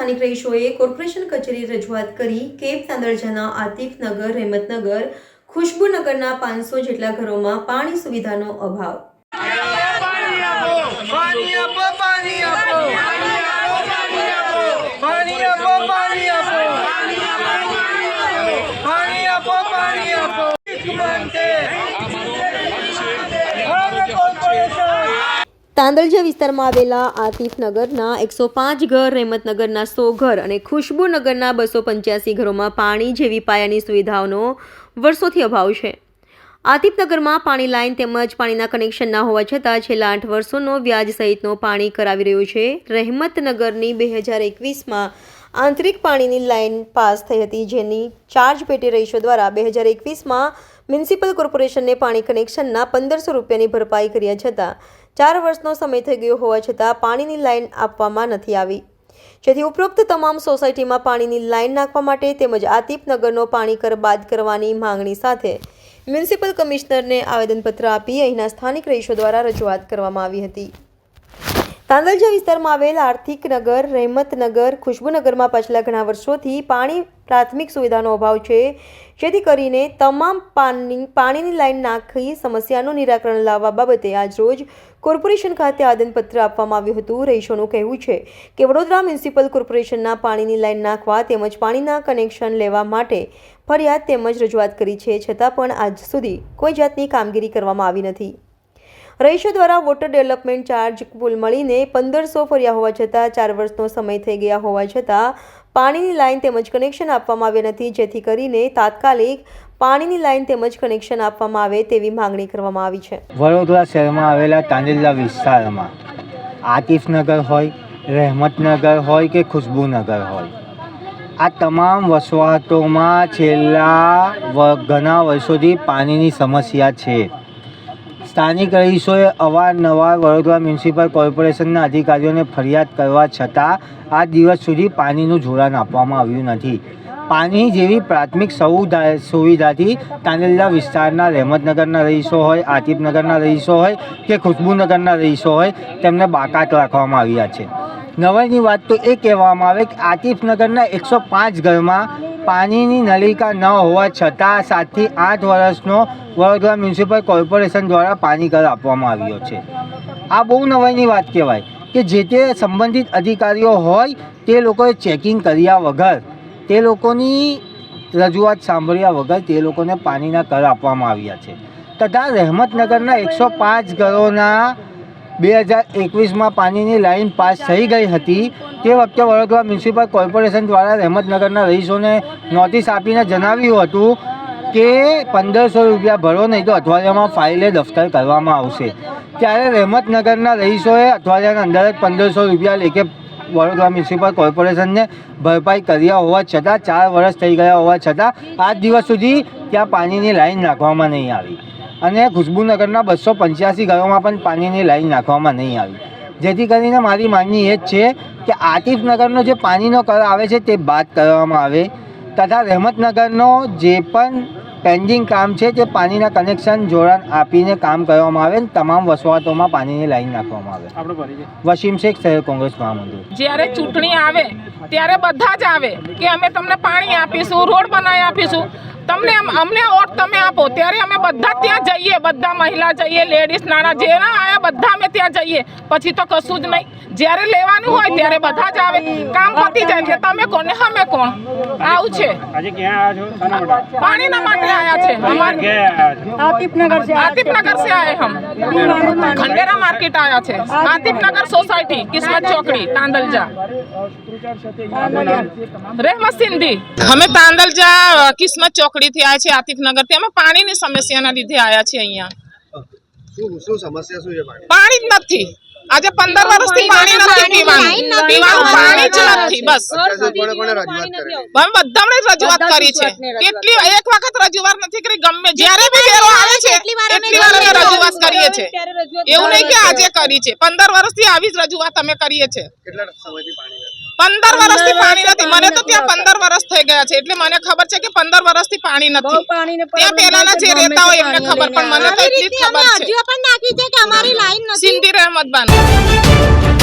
સ્થાનિક રહીશોએ કોર્પોરેશન કચેરી રજૂઆત કરી કેપ તાંદરજાના આતિફનગર રહેમતનગર, ખુશ્બુનગરના પાંચસો જેટલા ઘરોમાં પાણી સુવિધાનો અભાવ પાણી આપો પાણી આપો પાણી આપો પાણી આપો પાણી આપો પાણી આપો માંગતે હવે કોર્પોરેશન તાંદલજા વિસ્તારમાં આવેલા આતિફનગરના એકસો પાંચ ઘર, રહેમતનગરના સો ઘર અને ખુશ્બુનગરના બસો પંચ્યાસી ઘરોમાં પાણી જેવી પાયાની સુવિધાઓનો વર્ષોથી અભાવ છે. આતિફનગરમાં પાણી લાઇન તેમજ પાણીના કનેક્શન ના હોવા છતાં છેલ્લા આઠ વર્ષોનો વ્યાજ સહિતનો પાણી કરાવી રહ્યું છે. રહેમતનગરની બે હજાર એકવીસમાં આંતરિક પાણીની લાઇન પાસ થઈ હતી, જેની ચાર્જ પેટી રહીશો દ્વારા બે હજાર એકવીસમાં મ્યુનિસિપલ કોર્પોરેશનને પાણી કનેક્શનના પંદરસો રૂપિયાની ભરપાઈ કર્યા છતાં ચાર વર્ષનો સમય થઈ ગયો હોવા છતાં પાણીની લાઇન આપવામાં નથી આવી. જેથી ઉપરોક્ત તમામ સોસાયટીમાં પાણીની લાઇન નાખવા માટે તેમજ આતિપનગરનો પાણી કર બાદ કરવાની માંગણી સાથે મ્યુનિસિપલ કમિશનરને આવેદનપત્ર આપી અહીંના સ્થાનિક રહીશો દ્વારા રજૂઆત કરવામાં આવી હતી. તાંદલજા વિસ્તારમાં આવેલ આર્થિક નગર રહેમતનગર ખુશ્બુનગરમાં પાછલા ઘણા વર્ષોથી પાણી પ્રાથમિક સુવિધાનો અભાવ છે. જેથી કરીને તમામ પાણી પાણીની લાઇન નાખી સમસ્યાનું નિરાકરણ લાવવા બાબતે આજરોજ કોર્પોરેશન ખાતે આદનપત્ર આપવામાં આવ્યું હતું. રહીશોનું કહેવું છે કે વડોદરા મ્યુનિસિપલ કોર્પોરેશનના પાણીની લાઇન નાખવા તેમજ પાણીના કનેક્શન લેવા માટે ફરિયાદ તેમજ રજૂઆત કરી છે. છતાં પણ આજ સુધી કોઈ જાતની કામગીરી કરવામાં આવી નથી. રહીશો દ્વારા વોટર ડેવલપમેન્ટ ચાર્જ કુલ મળીને પંદરસો ફર્યા હોવા છતાં, ચાર વર્ષનો સમય થઈ ગયા હોવા છતાં, પાણીની લાઇન તેમજ કનેક્શન આપવામાં આવ્યા નથી, જેથી કરીને તાત્કાલિક પાણીની લાઇન તેમજ કનેક્શન આપવામાં આવે તેવી માંગણી કરવામાં આવી છે. વડોદરા શહેરમાં આવેલા તાંડેલા વિસ્તારમાં આતિફનગર હોય, રહેમતનગર હોય કે ખુશ્બુનગર હોય, આ તમામ વસવાટોમાં છેલ્લા ઘણા વર્ષોથી પાણીની સમસ્યા છે. સ્થાનિક રહીશોએ અવારનવાર વડોદરા મ્યુનિસિપલ કોર્પોરેશનના અધિકારીઓને ફરિયાદ કરવા છતાં આ દિવસ સુધી પાણીનું જોડાણ આપવામાં આવ્યું નથી. પાણી જેવી પ્રાથમિક સુવિધા સુવિધાથી તાંડેલા વિસ્તારના રહેમતનગરના રહીશો હોય આતિફનગરના રહીશો હોય કે ખુશ્બુનગરના રહીશો હોય, તેમને બાકાત રાખવામાં આવ્યા છે. નવાઈની વાત તો એ કહેવામાં આવે કે આતિફનગરના એકસો પાંચ ઘરમાં પાણીની નલિકા ન હોવા છતાં સાતથી આઠ વર્ષનો વડોદરા મ્યુનિસિપલ કોર્પોરેશન દ્વારા પાણી કર આપવામાં આવ્યો છે. આ બહુ નવાઈની વાત કહેવાય કે જે તે સંબંધિત અધિકારીઓ હોય તે લોકોએ ચેકિંગ કર્યા વગર, તે લોકોની રજૂઆત સાંભળ્યા વગર તે લોકોને પાણીના કર આપવામાં આવ્યા છે. તથા રહેમતનગરના એકસો પાંચ ઘરોના બે હજાર એકવીસમાં પાણીની લાઇન પાસ થઈ ગઈ હતી. તે વખતે વડોદરા મ્યુનિસિપલ કોર્પોરેશન દ્વારા રહેમતનગરના રહીશોને નોટિસ આપીને જણાવ્યું હતું કે પંદરસો રૂપિયા ભરો, નહીં તો અઠવાડિયામાં ફાઇલે દફતર કરવામાં આવશે. ત્યારે રહેમતનગરના રહીશોએ અઠવાડિયાના અંદર જ પંદરસો રૂપિયા લેખે વડોદરા મ્યુનિસિપલ કોર્પોરેશનને ભરપાઈ કર્યા હોવા છતાં, ચાર વર્ષ થઈ ગયા હોવા છતાં, આજ દિવસ સુધી ત્યાં પાણીની લાઈન નાખવામાં નહીં આવી. અને ખુશ્બુનગરના બસો પંચ્યાસી ઘરોમાં પણ પાણીની લાઈન નાખવામાં નહીં આવી. જેથી કરીને મારી માંગણી એ જ છે કે આતિફનગરનો જે પાણીનો કર આવે છે તે બાદ કરવામાં આવે તથા રહેમતનગરનો જે પણ પેન્ડિંગ કામ છે તે પાણીના કનેક્શન જોડાણ આપીને કામ કરવામાં આવે અને તમામ વસવાટોમાં પાણીની લાઈન નાખવામાં આવે. વસીમ શેખ શહેર કોંગ્રેસ મહામંત્રી જ્યારે ચૂંટણી આવે ત્યારે બધા જ આવે કે અમે તમને પાણી આપીશું રોડ બનાવી આપીશું. તમને અમને ઓટ તમે આપો ત્યારે અમે બધા ત્યાં જઈએ બધા મહિલા જઈએ લેડીઝ નાના જે ના આવ્યા બધા અમે ત્યાં જઈએ. પછી તો કશું જ નહીં. જ્યારે લેવાનું હોય ત્યારે બધા જ આવે. કામ પતી જાય એટલે તમે કોને અમે કોણ? આવું છે. પાણીના માટે આવ્યા છે. અમારે આતિફનગર છે. આતિફનગર સે આયે હમ ખંડેરા માર્કેટ આવ્યા છે. આતિફનગર સોસાયટી કિસ્મત ચોકડી તાંદલજા. રહેમત સિંધી અમે તાંદલજા કિસ્મત ચોકડી થી આવ્યા છે આતિફ નગરથી. અમે પાણીની સમસ્યાના લીધે આવ્યા છે અહીંયા. શું શું સમસ્યા શું છે પાણી? પાણી જ નથી. આજે પંદર વર્ષથી પાણી નથી પીવાનું. પીવાનું. પાણી જ નથી બસ. બધાને રજૂઆત કરી. છે. કેટલી એક વખત રજૂઆત નથી કરી ગમે જ્યારે બી વેરો આવે છે એટલી વાર અમે રજૂઆત કરીએ છીએ. એવું નહીં કે આજે કરી છે. પંદર વર્ષથી આવી જ રજૂઆત અમે કરીએ છીએ. પંદર વર્ષથી પાણી નથી. મને તો ત્યાં પંદર વર્ષ થઈ ગયા છે. એટલે મને ખબર છે કે પંદર વર્ષથી પાણી નથી. ત્યાં પહેલાના જે રહેતા હોય એમને ખબર પણ મને તો એટલી જ ખબર છે. નાખી છે કે અમારી લાઈન નથી. સિંધી રહેમત બાનો